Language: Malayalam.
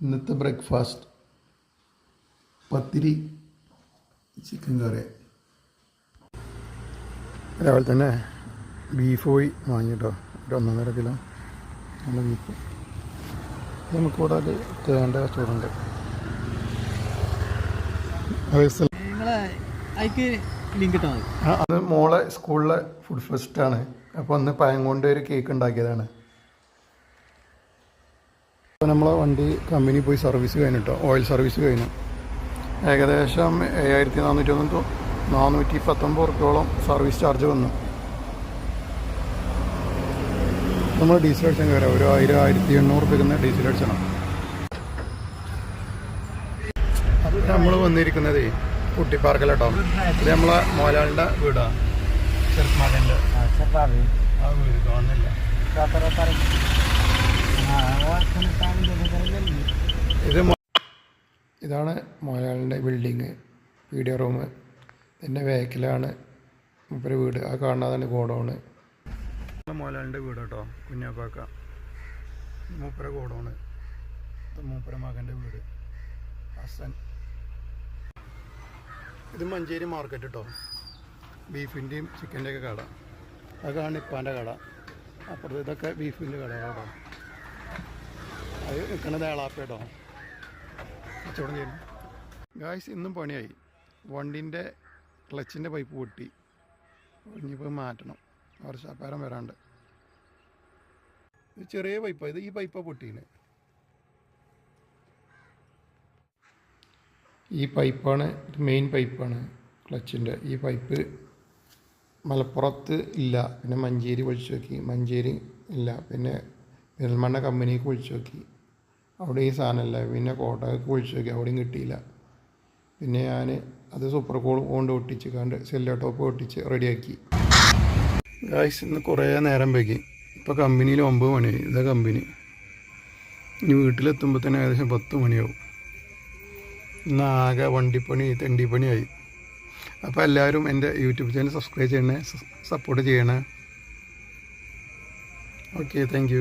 ഇന്നത്തെ ബ്രേക്ക്ഫാസ്റ്റ് പത്തിരി ചിക്കൻ കറി രാവിലെ തന്നെ ബീഫ് പോയി വാങ്ങിട്ടോ. ഒരു ഒന്നൊന്നര കിലോ. നല്ല ബീഫ് നമുക്ക് ഇവിടെ ഒരു തേണ്ട കച്ചവടമുണ്ട് അത് അത് മോളെ സ്കൂളിലെ ഫുഡ് ഫെസ്റ്റാണ് അപ്പോൾ അന്ന് പഴം കൊണ്ട് ഒരു കേക്ക് ഉണ്ടാക്കിയതാണ്. അപ്പോൾ നമ്മളെ വണ്ടി കമ്പനി പോയി സർവീസ് കഴിഞ്ഞിട്ടോ ഓയിൽ സർവീസ് കഴിഞ്ഞു. ഏകദേശം ഏഴായിരത്തി നാനൂറ്റി ഒന്ന് നാനൂറ്റി പത്തൊമ്പത് റുപ്യോളം സർവീസ് ചാർജ് വന്നു. നമ്മൾ ഡീസൽ അടിച്ചാൽ കയറാം ഒരു ആയിരം ആയിരത്തി എണ്ണൂറ് റുപ്യക്കുന്ന ഡീസൽ അടിച്ചണം. നമ്മൾ വന്നിരിക്കുന്നത് കുട്ടിപ്പാർക്കലട്ടോ ഇത് നമ്മളെ മോലാളിന്റെ വീടാ. ചെറുപ്പമാകന്റെ ചെപ്പാറി ആ വീട് കാണുന്നില്ല. ഇത് ഇതാണ് മോഹൻലാലിന്റെ ബിൽഡിങ് വീഡിയോ റൂം. പിന്നെ വേക്കിലാണ് മൂപ്പര് വീട്. ആ കാണാതാണ് ഗോഡൗണ്. മോഹൻലാലിന്റെ വീട് കേട്ടോ കുഞ്ഞാപ്പാക്ക. മൂപ്പര ഗോഡൗണ്. മൂപ്പര മകന്റെ വീട്. ഹസൻ. ഇത് മഞ്ചേരി മാർക്കറ്റ് കേട്ടോ. ബീഫിന്റെയും ചിക്കന്റെയൊക്കെ കട. അതാണ് ഇപ്പാന്റെ കട. അപ്പുറത്ത് ഇതൊക്കെ ബീഫിന്റെ കട കേട്ടോ അയാളാപ്പേടോ ഗായ്സ് ഇന്നും പണിയായി. വണ്ടിന്റെ ക്ലച്ചിന്റെ പൈപ്പ് പൊട്ടി. ഇനിയിപ്പോൾ മാറ്റണം. വർഷാപ്പാരം വരാണ്ട്. ഇത് ചെറിയ പൈപ്പാണ് ഇത് ഈ പൈപ്പാണ് പൊട്ടീന്. ഈ പൈപ്പാണ് മെയിൻ പൈപ്പാണ് ക്ലച്ചിന്റെ. ഈ പൈപ്പ് മലപ്പുറത്ത് ഇല്ല. പിന്നെ മഞ്ചേരി വിളിച്ചു നോക്കി. മഞ്ചേരി ഇല്ല. പിന്നെ പെരുമണ്ണ കമ്പനിക്ക് വിളിച്ചു നോക്കി. അവിടെ ഈ സാധനമല്ല. പിന്നെ കോട്ടയൊക്കെ വിളിച്ചു നോക്കി. അവിടെയും കിട്ടിയില്ല. പിന്നെ ഞാൻ അത് സൂപ്പർ കോൾ കൊണ്ട് ഒട്ടിച്ച് കണ്ട് സെല്ലോ ടോപ്പ് ഒട്ടിച്ച് റെഡിയാക്കി ഗായ്സ് ഇന്ന് കുറേ നേരം വൈകി. ഇപ്പോൾ കമ്പനിയിൽ ഒമ്പത് മണി. ഇതാ കമ്പനി ഇനി വീട്ടിലെത്തുമ്പോൾ തന്നെ ഏകദേശം പത്ത് മണിയാവും. ഇന്ന് ആകെ വണ്ടിപ്പണി തെണ്ടിപ്പണിയായി അപ്പോൾ എല്ലാവരും എന്റെ യൂട്യൂബ് ചാനൽ സബ്സ്ക്രൈബ് ചെയ്യണേ. സപ്പോർട്ട് ചെയ്യണേ. Okay thank